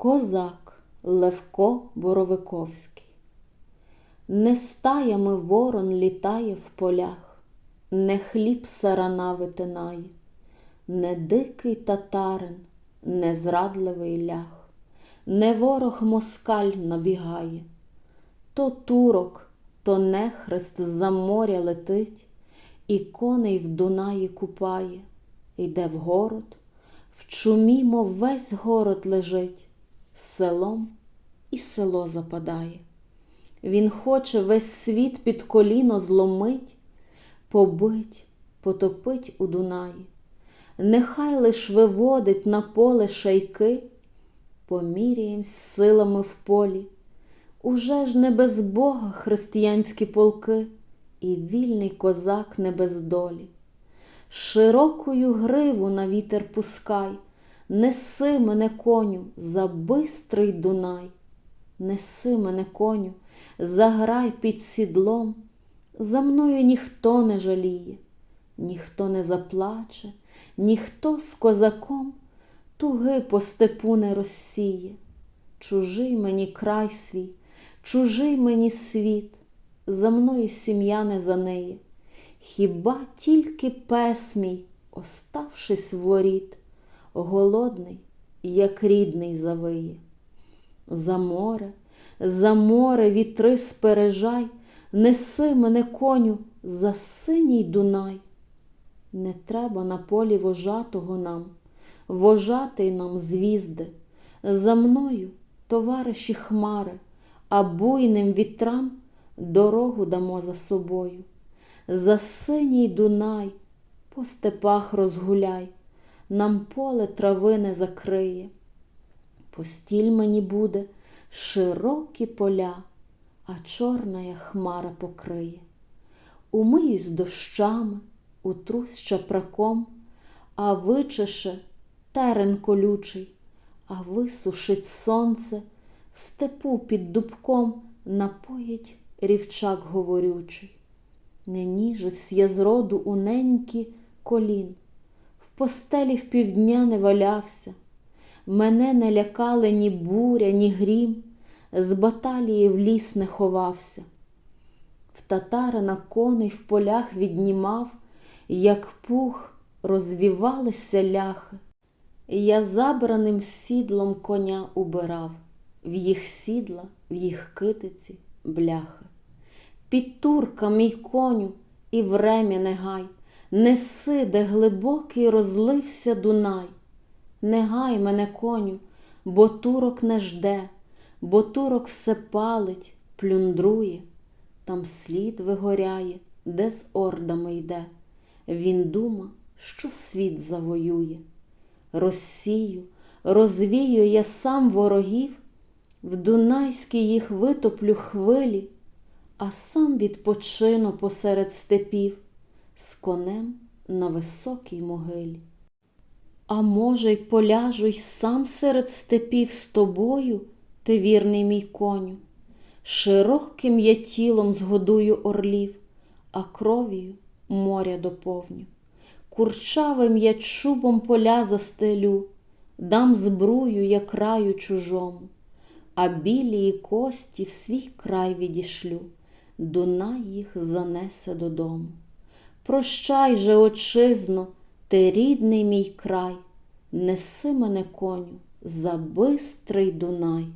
Козак Левко Боровиковський. Не стаями ворон літає в полях, не хліб сарана витинає, не дикий татарин, не зрадливий ляг, не ворог москаль набігає, то турок, то нехрест за моря летить, і коней в Дунаї купає, йде в город, в чумі, мов весь город лежить, селом і село западає. Він хоче весь світ під коліно зломить, побить, потопить у Дунаї. Нехай лиш виводить на поле шайки, поміряємсь силами в полі. Уже ж не без Бога християнські полки, і вільний козак не без долі. Широкою гриву на вітер пускай, неси мене коню за бистрий Дунай. Неси мене коню, заграй під сідлом, за мною ніхто не жаліє, ніхто не заплаче, ніхто з козаком туги по степу не розсіє. Чужий мені край свій, чужий мені світ, за мною сім'я не за неї. Хіба тільки пес мій, оставшись воріт, голодний, як рідний завиє. За море, за море вітри спережай, неси мене коню за синій Дунай. Не треба на полі вожатого нам, вожатий нам звізди, за мною, товариші хмари, а буйним вітрам дорогу дамо за собою. За синій Дунай по степах розгуляй, нам поле трави не закриє. Постіль мені буде широкі поля, а чорна хмара покриє. Умиюсь дощами, утрусь чапраком, а вичеше терен колючий, а висушить сонце, в степу під дубком напоїть рівчак говорючий. Не ніживсь я зроду у ненькі колін, постелі в півдня не валявся. Мене не лякали ні буря, ні грім, з баталії в ліс не ховався. В татарина коней в полях віднімав, як пух розвівалися ляхи. Я забраним сідлом коня убирав, в їх сідла, в їх китиці, бляхи. Під турка, мій коню, і врем'я не гай, неси, де глибокий розлився Дунай. Не гай мене, коню, бо турок не жде, бо турок все палить, плюндрує, там слід вигоряє, де з ордами йде. Він дума, що світ завоює. Розсію, розвію я сам ворогів, в Дунайській їх витоплю хвилі, а сам відпочину посеред степів з конем на високій могилі. А може, й поляжу й сам серед степів з тобою, ти вірний мій коню, широким я тілом згодую орлів, а кров'ю моря доповню. Курчавим я чубом поля застелю, дам збрую я краю чужому, а білії кості в свій край відішлю, Дунай їх занесе додому. Прощай же, отчизно, ти рідний мій край, неси мене коню за бистрий Дунай.